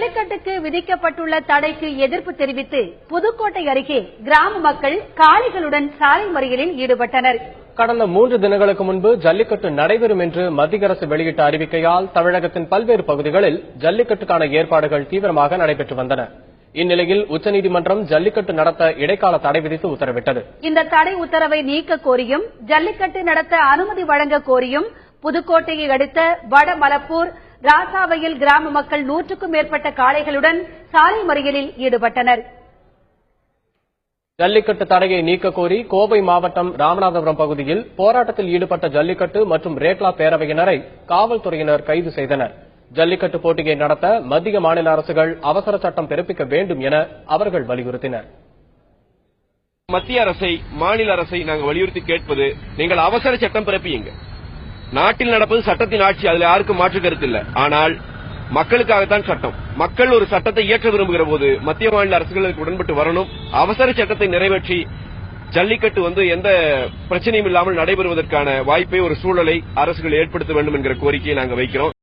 ஜல்லிக்கட்டுக்கு விதிக்கப்பட்டுள்ள தடைக்கு எதிர்ப்பு தெரிவித்து புதுக்கோட்டை அருகே கிராம மக்கள் காளைகளுடன் சாலை மறியலில் ஈடுபட்டனர். கடந்த மூன்று தினங்களுக்கு முன்பு ஜல்லிக்கட்டு நடைபெறும் என்று மத்திய அரசு வெளியிட்ட அறிவிக்கையால் தமிழகத்தின் பல்வேறு பகுதிகளில் ஜல்லிக்கட்டுக்கான ஏற்பாடுகள் தீவிரமாக நடைபெற்று வந்தன. இந்நிலையில் உச்சநீதிமன்றம் ஜல்லிக்கட்டு நடத்த இடைக்கால தடை விதித்து உத்தரவிட்டது. இந்த தடை உத்தரவை நீக்க கோரியும் ஜல்லிக்கட்டு நடத்த அனுமதி வழங்க கோரியும் புதுக்கோட்டையை அடுத்த வடமலப்பூர் ராசாவையில் கிராம மக்கள் நூற்றுக்கும் மேற்பட்ட காளைகளுடன் சாலை மறியலில் ஈடுபட்டனர். ஜல்லிக்கட்டு தடையை நீக்க கோரி கோவை மாவட்டம் ராமநாதபுரம் பகுதியில் போராட்டத்தில் ஈடுபட்ட ஜல்லிக்கட்டு மற்றும் ரேக்லா பேரவையினரை காவல்துறையினர் கைது செய்தனர். ஜல்லிக்கட்டு போட்டியை நடத்த மத்திய மாநில அரசுகள் அவசர சட்டம் பிறப்பிக்க வேண்டும் என அவர்கள் வலியுறுத்தினர். மத்திய அரசை மாநில அரசை நாங்கள் வலியுறுத்தி கேட்பது நீங்கள் அவசர சட்டம் பிறப்பியுங்க நாட்டில் நடப்பது சட்டத்தின் ஆட்சி அதுல யாருக்கும் மாற்று கருத்து இல்லை. ஆனால் மக்களுக்காகத்தான் சட்டம். மக்கள் ஒரு சட்டத்தை இயற்ற விரும்புகிற போது மத்திய மாநில அரசுகளுக்கு உடன்பட்டு வரணும். அவசர சட்டத்தை நிறைவேற்றி ஜல்லிக்கட்டு வந்து எந்த பிரச்சனையும் இல்லாமல் நடைபெறுவதற்கான வாய்ப்பை ஒரு சூழலை அரசுகள் ஏற்படுத்த வேண்டும் என்கிற கோரிக்கையை நாங்கள் வைக்கிறோம்.